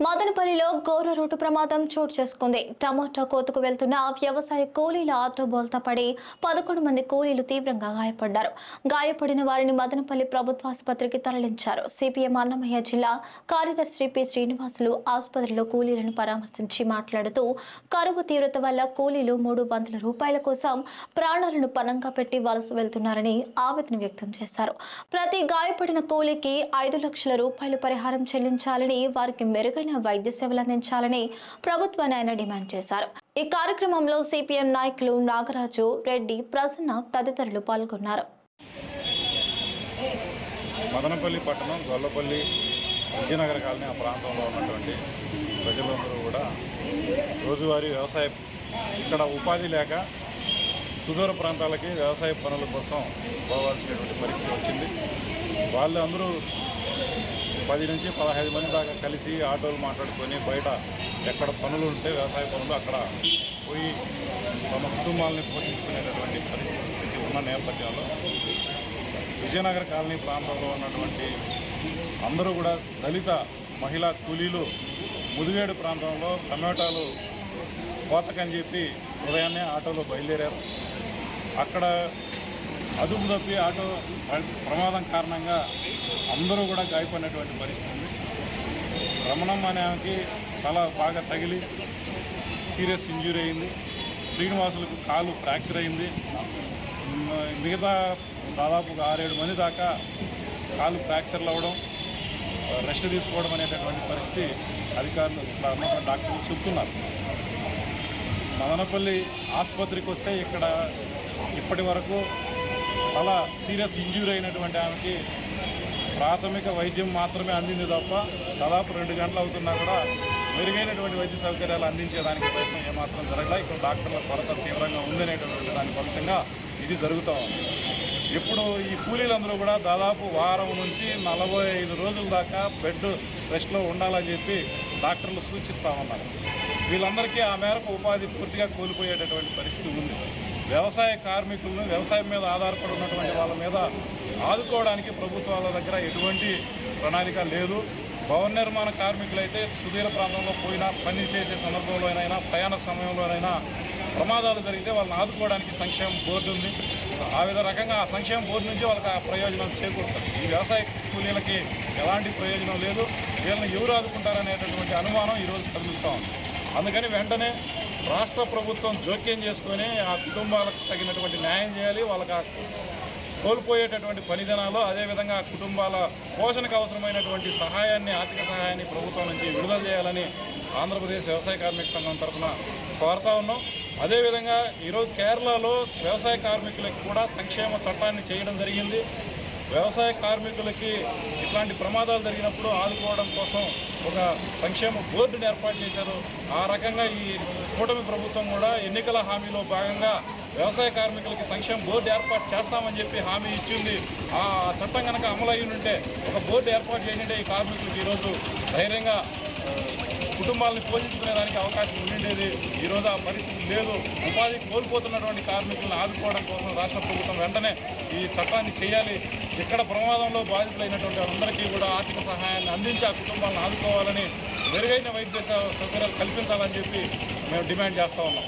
మదనపల్లిలో ఘోర రోడ్డు ప్రమాదం చోటు చేసుకుంది. టమాటా కోతకు వెళ్తున్న వ్యవసాయ కూలీల ఆటో బోల్తా పడి పదకొండు మంది కూలీలు తీవ్రంగా గాయపడ్డారు. గాయపడిన వారిని మదనపల్లి ప్రభుత్వ ఆసుపత్రికి తరలించారు. సిపిఎం అన్నమయ్య జిల్లా కార్యదర్శి పి శ్రీనివాసులు ఆసుపత్రిలో కూలీలను పరామర్శించి మాట్లాడుతూ కరువు తీవ్రత వల్ల కూలీలు మూడు వందల రూపాయల కోసం ప్రాణాలను పనంగా పెట్టి వలస వెళ్తున్నారని ఆవేదన వ్యక్తం చేశారు. ప్రతి గాయపడిన కూలీకి ఐదు లక్షల రూపాయలు పరిహారం చెల్లించాలని వారికి మెరుగైన మెరుగైన వైద్య సేవలు అందించాలని ప్రభుత్వాన్ని ఆయన డిమాండ్ చేశారు. ఈ కార్యక్రమంలో సిపిఎం నాయకులు నాగరాజు రెడ్డి ప్రసన్న తదితరులు పాల్గొన్నారు. మదనపల్లి పట్టణం గొల్లపల్లి విజయనగర కాలనీ ఆ ప్రాంతంలో ఉన్నటువంటి ప్రజలందరూ కూడా రోజువారీ వ్యవసాయ ఇక్కడ ఉపాధి లేక సుదూర ప్రాంతాలకి వ్యవసాయ పనుల కోసం పోవాల్సినటువంటి పరిస్థితి వచ్చింది. వాళ్ళందరూ పది నుంచి పదహైదు మంది దాకా కలిసి ఆటోలు మాట్లాడుకొని బయట ఎక్కడ పనులు ఉంటే వ్యవసాయ పనులు అక్కడ పోయి తమ కుటుంబాలని పోషించుకునేటటువంటి పరిస్థితి ఉన్న నేపథ్యంలో విజయనగర కాలనీ ప్రాంతంలో ఉన్నటువంటి అందరూ కూడా దళిత మహిళా కూలీలు ముదివేడు ప్రాంతంలో టమాటాలు కోతకని చెప్పి ఉదయాన్నే ఆటోలో బయలుదేరారు. అక్కడ అదుపు తప్పి ఆటో ప్రమాదం కారణంగా అందరూ కూడా గాయపడినటువంటి పరిస్థితి. రమణమ్మ అనే ఆమెకి తల బాగా తగిలి సీరియస్ ఇంజ్యూరీ అయింది. శ్రీనివాసులకు కాలు ఫ్రాక్చర్ అయింది. మిగతా దాదాపుగా ఆరేడు మంది దాకా కాలు ఫ్రాక్చర్లు అవ్వడం రెస్ట్ తీసుకోవడం అనేటటువంటి పరిస్థితి అధికారులు ఇట్లా డాక్టర్లు చెప్తున్నారు. మదనపల్లి ఆసుపత్రికి వస్తే ఇక్కడ ఇప్పటి వరకు చాలా సీరియస్ ఇంజ్యూరీ అయినటువంటి ఆమెకి ప్రాథమిక వైద్యం మాత్రమే అందింది తప్ప దాదాపు రెండు గంటలు అవుతున్నా కూడా మెరుగైనటువంటి వైద్య సౌకర్యాలు అందించేదానికి ప్రయత్నం ఏమాత్రం జరగలే ఇక్కడ డాక్టర్ల కొరత తీవ్రంగా ఉందనేటటువంటి దాని ఫలితంగా ఇది జరుగుతూ ఉంది. ఇప్పుడు ఈ కూలీలందరూ కూడా దాదాపు వారం నుంచి నలభై ఐదు రోజుల దాకా బెడ్ రెస్ట్లో ఉండాలని చెప్పి డాక్టర్లు సూచిస్తూ ఉన్నారు. వీళ్ళందరికీ ఆ మేరకు ఉపాధి పూర్తిగా కోల్పోయేటటువంటి పరిస్థితి ఉంది. వ్యవసాయ కార్మికులను వ్యవసాయం మీద ఆధారపడి ఉన్నటువంటి వాళ్ళ మీద ఆదుకోవడానికి ప్రభుత్వాల దగ్గర ఎటువంటి ప్రణాళిక లేదు. భవన నిర్మాణ కార్మికులైతే సుదీర ప్రాంతంలో పోయినా పని చేసే సందర్భంలోనైనా ప్రయాణ సమయంలోనైనా ప్రమాదాలు జరిగితే వాళ్ళని ఆదుకోవడానికి సంక్షేమ బోర్డు ఉంది. ఆ విధ రకంగా ఆ సంక్షేమ బోర్డు నుంచి వాళ్ళకి ఆ ప్రయోజనం చేకూరుతుంది ఈ వ్యవసాయ కూలీలకి ఎలాంటి ప్రయోజనం లేదు. వీళ్ళని ఎవరు ఆదుకుంటారనేటటువంటి అనుమానం ఈరోజు కదులుతూ ఉంది. అందుకని వెంటనే రాష్ట్ర ప్రభుత్వం జోక్యం చేసుకొని ఆ కుటుంబాలకు తగినటువంటి న్యాయం చేయాలి వాళ్ళకి కోల్పోయేటటువంటి పనిదినాలు అదేవిధంగా ఆ కుటుంబాల పోషణకు అవసరమైనటువంటి సహాయాన్ని ఆర్థిక సహాయాన్ని ప్రభుత్వం నుంచి విడుదల చేయాలని ఆంధ్రప్రదేశ్ వ్యవసాయ కార్మిక సంఘం తరఫున కోరుతా ఉన్నాం. అదేవిధంగా ఈరోజు కేరళలో వ్యవసాయ కార్మికులకు కూడా సంక్షేమ చట్టాన్ని చేయడం జరిగింది. వ్యవసాయ కార్మికులకి ఇట్లాంటి ప్రమాదాలు జరిగినప్పుడు ఆదుకోవడం కోసం ఒక సంక్షేమ బోర్డుని ఏర్పాటు చేశారు. ఆ రకంగా ఈ కూటమి ప్రభుత్వం కూడా ఎన్నికల హామీలో భాగంగా వ్యవసాయ కార్మికులకి సంక్షేమ బోర్డు ఏర్పాటు చేస్తామని చెప్పి హామీ ఇచ్చింది. ఆ చట్టం కనుక అమలు ఉంటే ఒక బోర్డు ఏర్పాటు చేసింటే ఈ కార్మికులకు ఈరోజు ధైర్యంగా కుటుంబాలను పోషించుకునేదానికి అవకాశం ఉండేది ఈరోజు ఆ పరిస్థితి లేదు. ఉపాధి కోల్పోతున్నటువంటి కార్మికులను ఆదుకోవడం కోసం రాష్ట్ర ప్రభుత్వం వెంటనే ఈ చట్టాన్ని చేయాలి. ఇక్కడ ప్రమాదంలో బాధితులైనటువంటి అందరికీ కూడా ఆర్థిక సహాయాన్ని అందించి ఆ కుటుంబాలను ఆదుకోవాలని మెరుగైన వైద్య సౌకర్యాలు కల్పించాలని చెప్పి మేము డిమాండ్ చేస్తూ ఉన్నాం.